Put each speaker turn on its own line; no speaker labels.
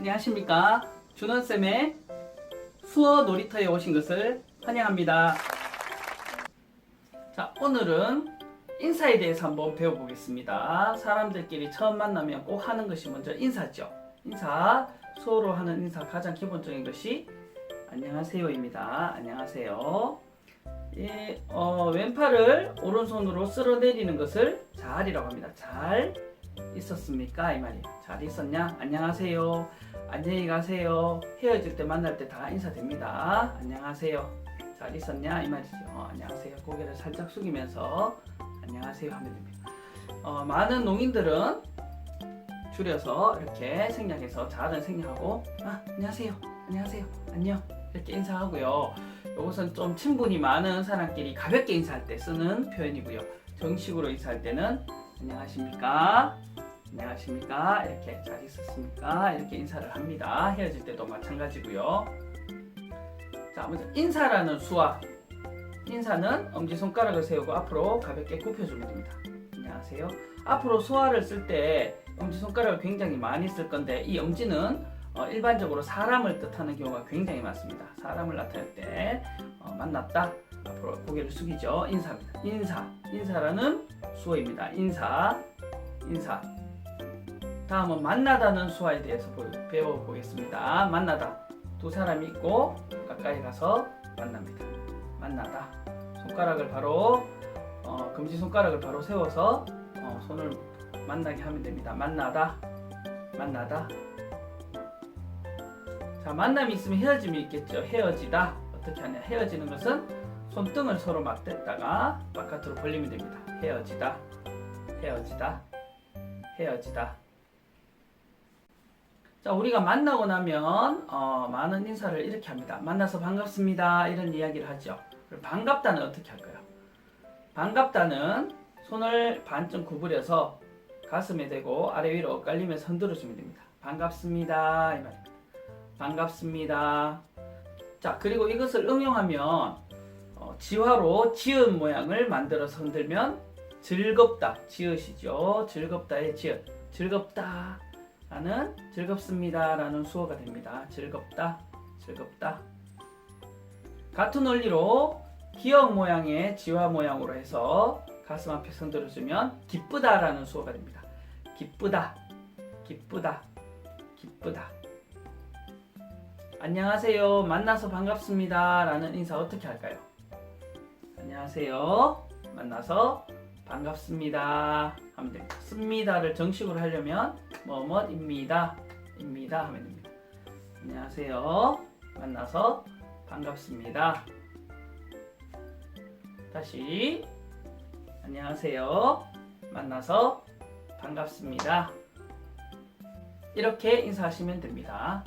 안녕하십니까. 준원쌤의 수어 놀이터에 오신 것을 환영합니다. 자, 오늘은 인사에 대해서 한번 배워보겠습니다. 사람들끼리 처음 만나면 꼭 하는 것이 먼저 인사죠. 인사, 수어로 하는 인사 가장 기본적인 것이 안녕하세요입니다. 안녕하세요. 예, 어, 왼팔을 오른손으로 쓸어 내리는 것을 잘이라고 합니다. 잘 있었습니까? 이 말이에요. 잘 있었냐? 안녕하세요. 안녕히 가세요. 헤어질 때 만날 때 다 인사됩니다. 안녕하세요. 잘 있었냐? 이 말이죠. 어, 안녕하세요. 고개를 살짝 숙이면서 안녕하세요 하면 됩니다. 어, 많은 농인들은 줄여서 이렇게 생략해서 잘은 생략하고 아, 안녕하세요. 안녕하세요. 안녕. 이렇게 인사하고요. 이것은 좀 친분이 많은 사람끼리 가볍게 인사할 때 쓰는 표현이고요. 정식으로 인사할 때는 안녕하십니까? 안녕하십니까? 이렇게 잘 있었습니까? 이렇게 인사를 합니다. 헤어질 때도 마찬가지고요. 자, 먼저 인사라는 수와 인사는 엄지손가락을 세우고 앞으로 가볍게 굽혀주면 됩니다. 안녕하세요. 앞으로 수화를 쓸 때 엄지손가락을 굉장히 많이 쓸 건데 이 엄지는 어, 일반적으로 사람을 뜻하는 경우가 굉장히 많습니다. 사람을 나타낼 때 어, 만났다. 앞으로 고개를 숙이죠. 인사입니다. 인사. 인사라는 수어입니다. 인사. 인사. 다음은 만나다는 수화에 대해서 보- 배워보겠습니다. 만나다. 두 사람이 있고 가까이 가서 만납니다. 만나다. 손가락을 바로 어, 검지 손가락을 바로 세워서 어, 손을 만나게 하면 됩니다. 만나다. 만나다. 자, 만남이 있으면 헤어짐이 있겠죠. 헤어지다. 어떻게 하냐? 헤어지는 것은 손등을 서로 맞댔다가 바깥으로 벌리면 됩니다. 헤어지다. 헤어지다. 헤어지다. 자, 우리가 만나고 나면 어, 많은 인사를 이렇게 합니다. 만나서 반갑습니다. 이런 이야기를 하죠. 반갑다는 어떻게 할까요? 반갑다는 손을 반쯤 구부려서 가슴에 대고 아래 위로 엇갈리면서 흔들어 주면 됩니다. 반갑습니다. 이 말입니다. 반갑습니다. 자, 그리고 이것을 응용하면 어, 지화로 지은 모양을 만들어서 흔들면 즐겁다. 지읒이죠. 즐겁다의 지읒. 즐겁다. 라는 즐겁습니다. 라는 수어가 됩니다. 즐겁다. 즐겁다. 같은 원리로 기억 모양의 지화 모양으로 해서 가슴 앞에 흔들어주면 기쁘다 라는 수어가 됩니다. 기쁘다. 기쁘다. 기쁘다. 안녕하세요. 만나서 반갑습니다. 라는 인사 어떻게 할까요? 안녕하세요. 만나서 반갑습니다. 하면 됩니다. 씁니다를 정식으로 하려면 뭐뭐입니다. 입니다. 하면 됩니다. 안녕하세요. 만나서 반갑습니다. 다시 안녕하세요. 만나서 반갑습니다. 이렇게 인사하시면 됩니다.